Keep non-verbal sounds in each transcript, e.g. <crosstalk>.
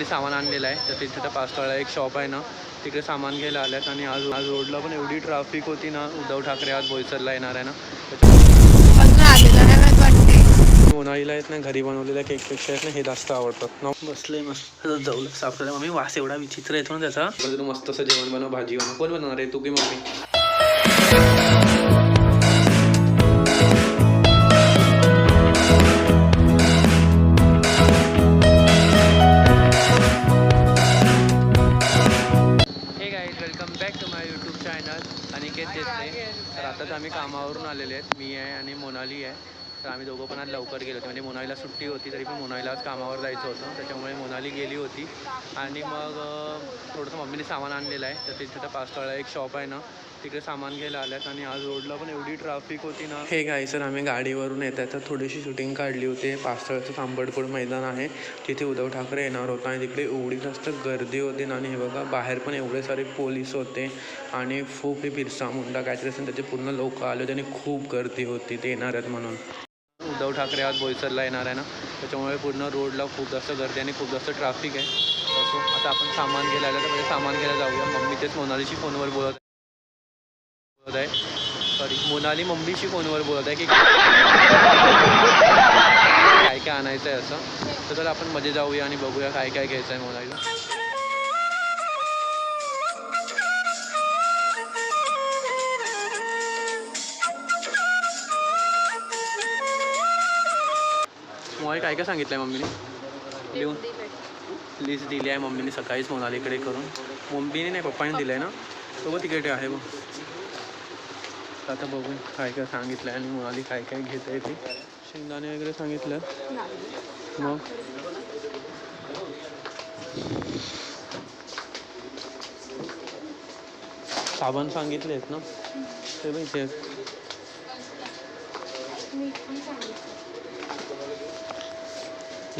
त्यांनी सामान आणलेलं आहे. तर तिथे त्या पाचतळा एक शॉप आहे ना तिकडे सामान घ्यायला आल्यात आणि आज आज रोडला पण एवढी ट्रॅफिक होती ना उद्धव ठाकरे आज बोईसरला येणार आहे ना. उन्हाळीला येत नाही घरी बनवलेल्या केकपेक्षा येत नाही हे जास्त आवडतात. ना बसले मस्त. जाऊ साफ मम्मी वास एवढा विचित्र येतो ना त्याचा. मस्त असं जेवण बनव भाजी बनव. कोण बनवणार आहे? तू की मम्मी? कामावर गेलो होतो. म्हणजे मोनालीला सुट्टी होती तरी पण मोनालीला आज कामावर जायचं होतं. त्याच्यामुळे मोनाली गेली होती. आणि मग थोडंसं मम्मीने सामान आणलेलं आहे. तर तिथे त्या पाचतळा एक शॉप आहे ना तिकडे सामान घ्यायला आल्यात. आणि आज रोडला पण एवढी ट्रॅफिक होती ना. हे गाई सर आम्ही गाडीवरून येत आहे तर थोडीशी शूटिंग काढली होती. पाचतळाचं तांबडकोड मैदान आहे. तिथे उद्धव ठाकरे येणार होता. आणि तिकडे एवढी जास्त गर्दी होती ना. आणि हे बघा बाहेर पण एवढे सारे पोलीस होते. आणि खूप हे बिरसा मुंडा काहीतरी असेल त्याचे पूर्ण लोक आले होते. आणि खूप गर्दी होती. ते येणार आहेत म्हणून. उद्धव ठाकरे आज बोईसरला येणार आहे ना. त्याच्यामुळे पूर्ण रोडला खूप जास्त गर्दी आणि खूप जास्त ट्रॅफिक आहे. असो आता आपण सामान घ्यायला आलं तर म्हणजे सामान घ्यायला जाऊया. मम्मी तेच मोनालीशी फोनवर बोलत बोलत आहे. सॉरी मोनाली मम्मीशी फोनवर बोलत आहे की काय काय आणायचं आहे असं. तर आपण मध्ये जाऊया आणि बघूया काय काय घ्यायचं आहे मोनालीला. मोबाईल काय काय सांगितलं आहे मम्मीने? लिहून. लिस्ट दिली. आहे मम्मीने सकाळीच मोनालीकडे करून. मम्मीने नाही पप्पाने दिलं आहे ना सोबत तिकडे आहे बघ. आता बघू काय काय सांगितलं आहे आणि मोनाली काय काय घेत आहे ती. शेंगदाणे वगैरे सांगितलं. मग? साबण सांगितले आहेत ना? ते ते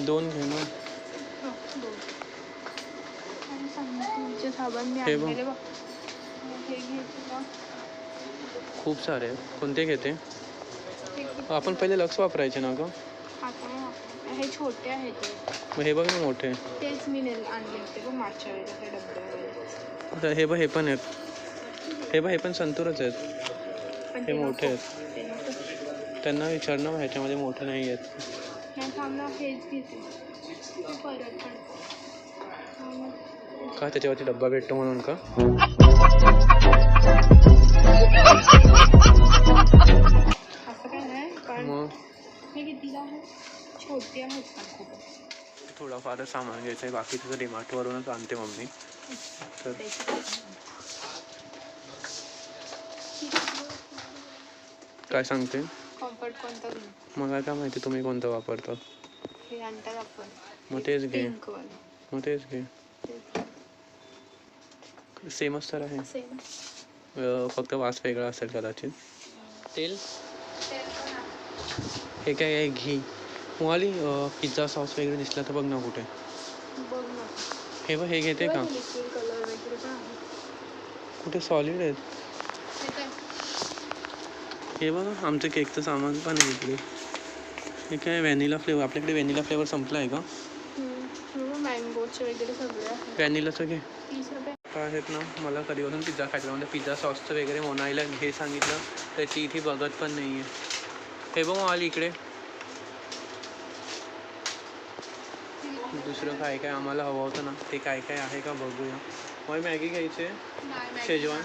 दोन घे ना खूप सारे. कोणते घेते? आपण पहिले लक्ष वापरायचे ना ग. हे छोटे आहेत हे. बघ ना मोठे तेच मी नेल आणले होते बघ मागच्या वेळेला डब्बे वगैरे. आता हे बघ हे पण आहेत हे बघ हे पण संतूरच आहेत पण हे मोठे नको. आहेत त्यांना विचारणं ह्याच्यामध्ये मोठे नाही आहेत नाही थांब ना हेच घेते ते परत पण हा मग. का त्याच्यावरती डब्बा भेटतो म्हणून का असं काय नाही पण मग हे। कितीला आहे छोटे आहेत पण खूप थोडाफारच सामान घ्यायचं आहे बाकी तुझं डिमार्टवरूनच आणते मम्मी तर काय सांगते कॉम्फर्ट कोणता घेऊ? मला काय माहिती तुम्ही कोणतं वापरतात हे आणतात आपण. मग तेच घे. मग तेच घे. सेमच तर आहे सेम फक्त वास वेगळा असेल कदाचित. तेल? हे काय आहे? घी. मुळाली पिझ्झा सॉस वगैरे दिसला तर बघ ना कुठे. बघ ना. हे बघ हे घेते का? लिक्विड कलर वगैरे पण आहे. कुठे? सॉलिड आहेत. हे हे बघा आमचं केकचं सामान पण आहे इकडे. हे काय व्हॅनिला फ्लेवर आपल्याकडे व्हॅनिला फ्लेवर संपला आहे का मँगोचे वगैरे सगळे आहे व्हॅनिलाचं घे. काय आहेत ना मला कधीपासून पिझ्झा खायचा म्हणजे पिझ्झा सॉसचं वगैरे मोनाईला घे सांगितलं तर ती इथे बघत पण नाही आहे हे बघ आली इकडे. दुसरं काय काय आम्हाला हवं होतं ना ते काय काय आहे का बघूया. मग मॅगी घ्यायची आहे. शेजवान?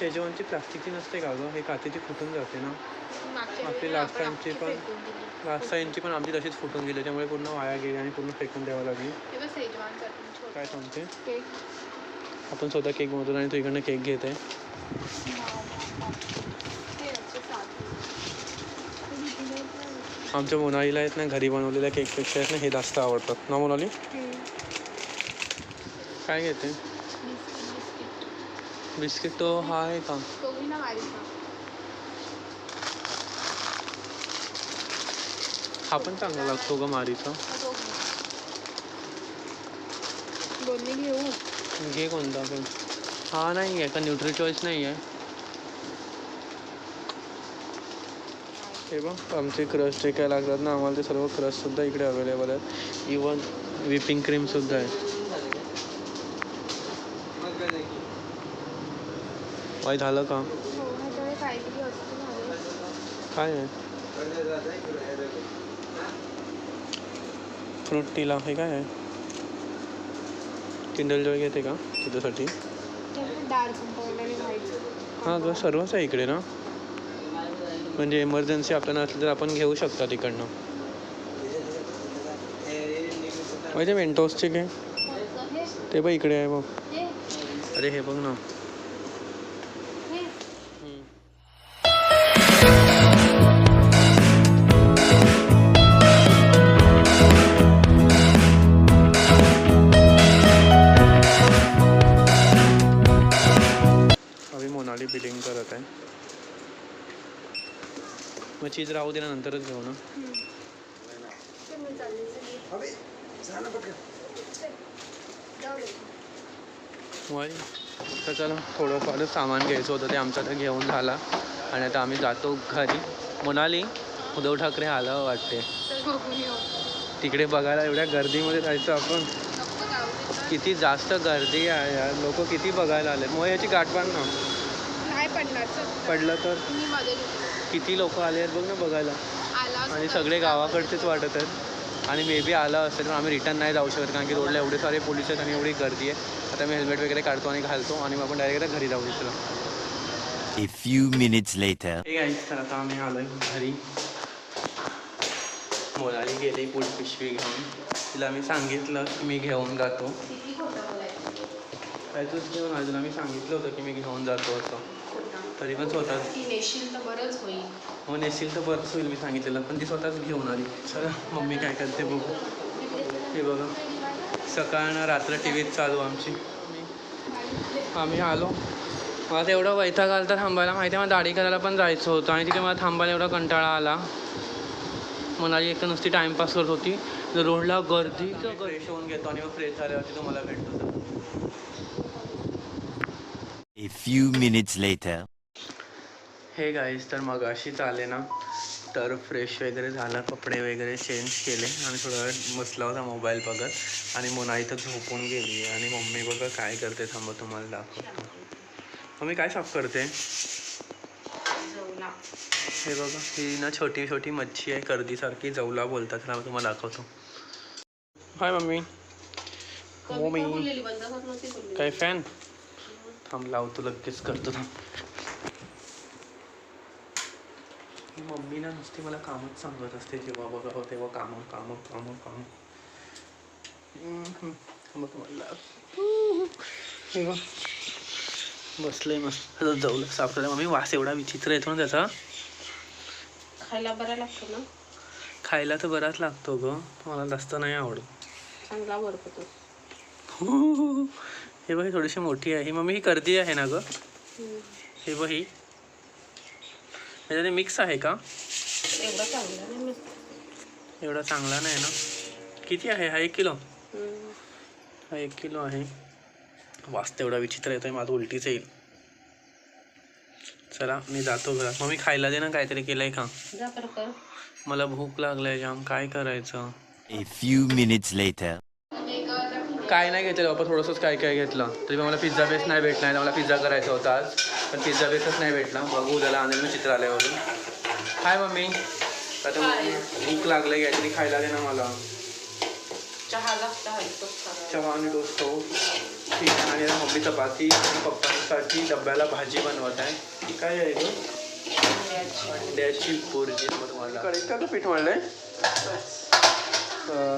शेजवानची प्लास्टिकची नसते का गं? हे काचेची फुटून जाते ना. आपली last time ची पण- लास्ट टाईमची पण आमची तशीच फुटून गेली त्यामुळे पूर्ण वाया गेली आणि पूर्ण फेकून द्यावं लागली. काय सांगते? आपण स्वतः केक बनवतो आणि तू इकडनं केक घेत. आहे आमच्या मोनालीला येत नाही घरी बनवलेल्या केकपेक्षा येत नाही हे जास्त आवडतात. ना मोनाली? काय घेते? बिस्किट तो हा आहे का? हा पण चांगला लागतो ग मारीचा. दोन्ही घेऊ? घे कोणता पण. हा नाही आहे का न्यूट्री चॉईस नाही आहे? हे बघ आमचे क्रश जे काय लागतात ना आम्हाला ते सर्व क्रशसुद्धा इकडे अवेलेबल आहेत. इवन विपिंग क्रीम सुद्धा आहे काय झालं का? काय आहे? फ्रूट टीला हे काय आहे? किंडल जॉय घेते का तुझ्यासाठी? हां ग सर्वच आहे इकडे ना. म्हणजे इमर्जन्सी आपल्याला असली तर आपण घेऊ शकता तिकडनं. माहिती मेंटोसचे घे ते बघ इकडे आहे बघ. अरे हे बघ ना. मग चीज राहू दे ना नंतरच घेऊ ना. वाई तर चला थोडंफार सामान घ्यायचं होतं ते आमचं तर घेऊन झाला आणि आता आम्ही जातो घरी मोनाली उद्धव ठाकरे आलं वाटते. तिकडे बघायला एवढ्या गर्दीमध्ये जायचं आपण. किती जास्त गर्दी आहे यार लोक किती बघायला आले मग याची गाठ बांध ना नाही पडणार चल. पडलं तर. किती लोक आले आहेत बघ ना बघायला आणि सगळे. गावाकडचेच वाटत आहेत आणि मे बी आलं असेल तर आम्ही रिटर्न नाही जाऊ शकत कारण की रोडला एवढे सारे पोलीस आहेत आणि एवढी गर्दी आहे आता मी हेल्मेट वगैरे काढतो आणि घालतो आणि मग आपण डायरेक्ट घरी जाऊ चला A few minutes later. Hey guys तर आता आम्ही आलोय घरी मोलाली गेली पुढ पिशवी घेऊन तिला मी सांगितलं की मी घेऊन जातो. काय तूच घेऊन तुला मी सांगितलं होतं की मी घेऊन जातो असं. तरी पण स्वतः ती नेशील तर बरंच होईल. हो नेशील तर बरंच होईल मी सांगितलेलं पण ती स्वतःच घेऊन आली. चला मम्मी काय करते बघू. हे बघा सकाळनं रात्र टी व्हीत चालू आमची. आम्ही आलो. मला तर एवढं वैताग आला तर थांबायला. माहिती आहे मला दाढी करायला पण जायचं होतं आणि तिथे मला थांबायला एवढा कंटाळा आला. मनाली एक नुसती टाईमपास करत होती. रोडला गर्दी फ्रेश होऊन घेतो आणि मग फ्रेश झाल्यावरती तुम्हाला भेटतो. A few minutes later. Hey guys तर मग अशीच आले ना तर फ्रेश वगैरे झालं कपडे वगैरे चेंज केले आणि थोडा वेळ बसला होता मोबाईल बघत आणि मोना इथं झोपून गेली आणि मम्मी बघा काय करते थांबा तुम्हाला दाखवतो. मम्मी काय साफ करते. हे बघा ही ना छोटी छोटी मच्छी आहे कर्दीसारखी जवला बोलतात. मी तुम्हाला दाखवतो. Hi mummy. मम्मी. काय फॅन थांब लावतो लगेच करतो थांब ही मम्मी ना नुसती मला कामच सांगत असते जेव्हा बघा तेव्हा कामं कामं कामं कामं. हे बघ. बसलंय मस्त साफ करायला मम्मी वास एवढा विचित्र येतो ना त्याचा. खायला बरा लागतो ना? खायला तर बराच लागतो ग मला जास्त नाही आवडत. चांगला वरपतो <laughs> हे बघ ही थोडीशी मोठी आहे. मम्मी ही कर्दी आहे ना ग? हे बघ ही. ह्याच्यामध्ये मिक्स आहे का? एवढा चांगला नाही मी एवढा चांगला नाही ना? किती आहे? हा एक किलो? हम्म. हा एक किलो आहे. वास एवढा विचित्र येतोय माझं उलटीच येईल. चला मी जातो घरात. मग मी खायला दे ना काहीतरी केलंय का? जा कर कर. मला भूक लागलंय जाम. काय करायचं? A few minutes later. काय नाही घेतलं बाबा थोडंसंच काय काय घेतलं. तरी पण मला पिझ्झा बेस नाही नाही मला पिझ्झा करायचा होता आज. पण पिझ्झा बेसच नाही भेटला. बघू त्याला आणेल मी चित्रालयावरून काय मम्मी. आता? भूक लागले काहीतरी खायला दे ना मला. चहा आणि टोस्ट खाऊ. ठीक आहे आणि मम्मी चपाती पप्पांसाठी डब्याला भाजी बनवत आहे. ती काय आहे ग? अंड्याची बुर्जी मग तुम्हाला. पीठ म्हणलंय अं,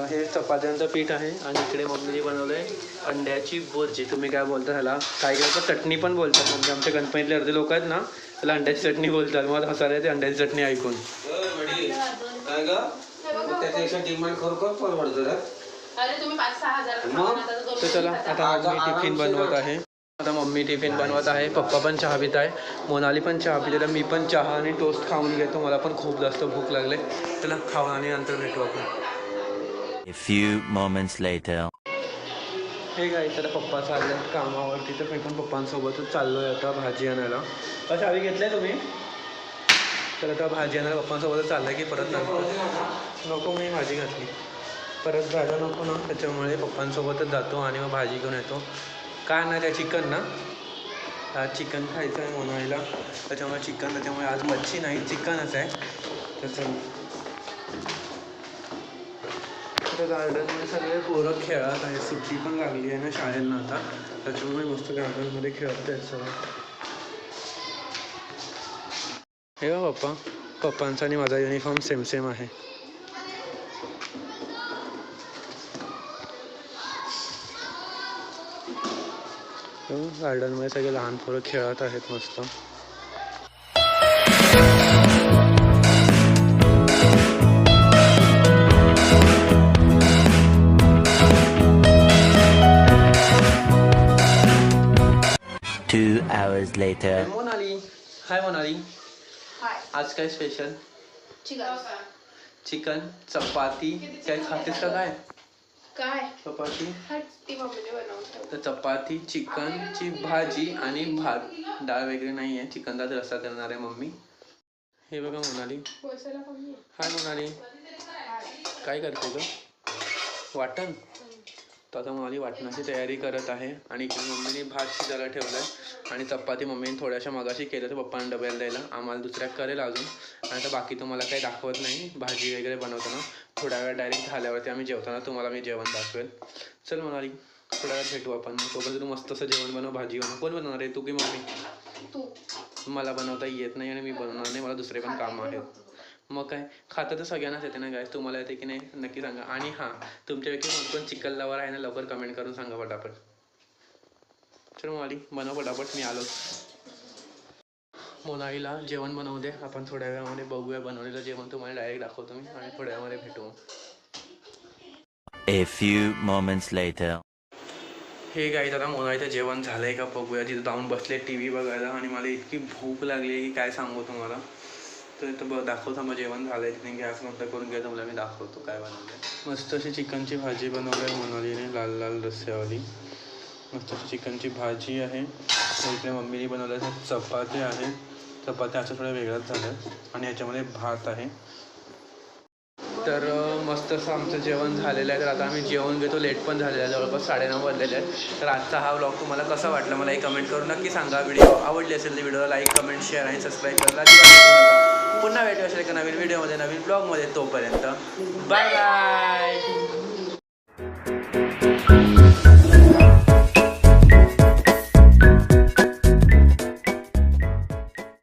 हे चपात्यांचं पीठ आहे आणि इकडे मम्मीने बनवलंय अंड्याची बुर्जी तुम्ही काय बोलता ह्याला काही काही लोक चटणी पण बोलतात. म्हणजे आमच्या गणपतीतले अर्धे लोक आहेत ना त्याला अंड्याची चटणी बोलतात. मला हसायला येते अंड्याची चटणी ऐकून. काय त्याच्यापेक्षा डिमांड खरोखर परवडतं? तर चला आता मम्मी टिफिन बनवत आहे. आता मम्मी टिफिन बनवत आहे. पप्पा पण चहा पित आहे मोनाली पण चहा पिते. तर मी पण चहा आणि टोस्ट खाऊन घेतो. मला पण खूप जास्त भूक लागले. चला खाऊ आणि नंतर भेटू आपण. A few moments later. हे काय तर पप्पा चालले कामावरती. तर मी पण पप्पांसोबतच चाललो आहे आता भाजी आणायला. का चावी घेतलाय तुम्ही? तर आता भाजी आणायला पप्पांसोबतच चाललंय की परत नको मी भाजी घातली. परत जायला नको ना त्याच्यामुळे पप्पांसोबतच जातो आणि मग भाजी घेऊन येतो. काय ना त्या चिकन ना? आज चिकन खायचं आहे मोनाईला त्याच्यामुळे चिकन त्याच्यामुळे आज मच्छी नाही चिकनच आहे. त्याचं आमच्या गार्डनमध्ये सगळे पोरं खेळत आहे सुट्टी पण लागली आहे ना शाळेंना आता. त्याच्यामुळे मस्त गार्डनमध्ये खेळत आहेत सगळं. हे बघ पप्पा पप्पांचा आणि माझा युनिफॉर्म सेम सेम आहे. गार्डनमध्ये सगळे लहान पोरं खेळत आहेत मस्त. Hours later. मोनाली हाय मोनाली हाय आज काय स्पेशल चिकन चिकन चपाती काय खातेस का काय? काय? चपाती? हट ती मम्मीने बनवतो तर चपाती चिकनची भाजी आणि भात. डाळ वगैरे नाही आहे चिकनचा रस्सा करणार आहे मम्मी. हे बघा मोनाली हाय मोनाली काय करते ग? वाटण? तर आता मोनाली वाटणाची तयारी करत आहे आणि इकडे मम्मीने भात शिजायला ठेवला आहे आणि चपाती मम्मीने थोड्याशा मगाशी केलं तर पप्पांना डब्याला द्यायला. आम्हाला दुसऱ्या करेल अजून. आणि आता बाकी तुम्हाला काही दाखवत नाही. भाजी वगैरे बनवताना थोड्या वेळ डायरेक्ट झाल्यावरती आम्ही जेवताना तुम्हाला मी जेवण दाखवेल. चल म्हणाली थोड्या वेळात भेटू आपण. तोपर्यंत तू मस्त असं जेवण बनव भाजी बनव. कोण बनवणार आहे? तू की मम्मी? तू. मला बनवता येत नाही आणि मी बनवणार नाही. मला दुसरे पण कामं आहेत. मग काय? खातं तर सगळ्यांनाच येते ना काय तुम्हाला येते की नाही? नक्की सांगा. आणि हां तुमच्यापैकी कोण कोण चिकन लवर आहे ना लवकर कमेंट करून सांगा पटापट. चल मोनाली बनव पटापट मी आलो. मोनालीला जेवण बनवू दे. आपण थोड्या वेळामध्ये बघूया बनवलेलं जेवण. तुम्हाला डायरेक्ट दाखवतो मी आणि थोड्या वेळामध्ये भेटू. A few moments later. हे गाई आता मोनालीचं जेवण झालंय का बघूया. तिथं जाऊन बसले टी व्ही बघायला आणि मला इतकी भूक लागली आहे की काय सांगू तुम्हाला. तर इथं बघ मग जेवण झालंय तिने गॅस बंद करून घ्या तुम्हाला मी दाखवतो काय बनवलंय. मस्त अशी चिकनची भाजी बनवली आहे मोनालीने लाल लाल रस्स्यावाली मस्त अशी चिकनची भाजी आहे. इकडे मम्मीने बनवल्या चपाती आहे. चपात्या असं थोड्या वेगळ्याच झाल्या आणि याच्यामध्ये भात आहे. तर मस्त असं आमचं जेवण झालेलं आहे. तर आता आम्ही जेवण घेतो. लेट पण झालेलं आहे जवळपास साडेनऊ वाजलेले आहेत. तर आजचा हा व्लॉग तुम्हाला कसा वाटला मला एक कमेंट करून नक्की सांगा. व्हिडिओ आवडली असेल तर व्हिडिओला लाईक कमेंट शेअर आणि सबस्क्राईब करायला पुन्हा भेटू असेल एका नवीन व्हिडिओमध्ये नवीन ब्लॉगमध्ये तोपर्यंत. Bye bye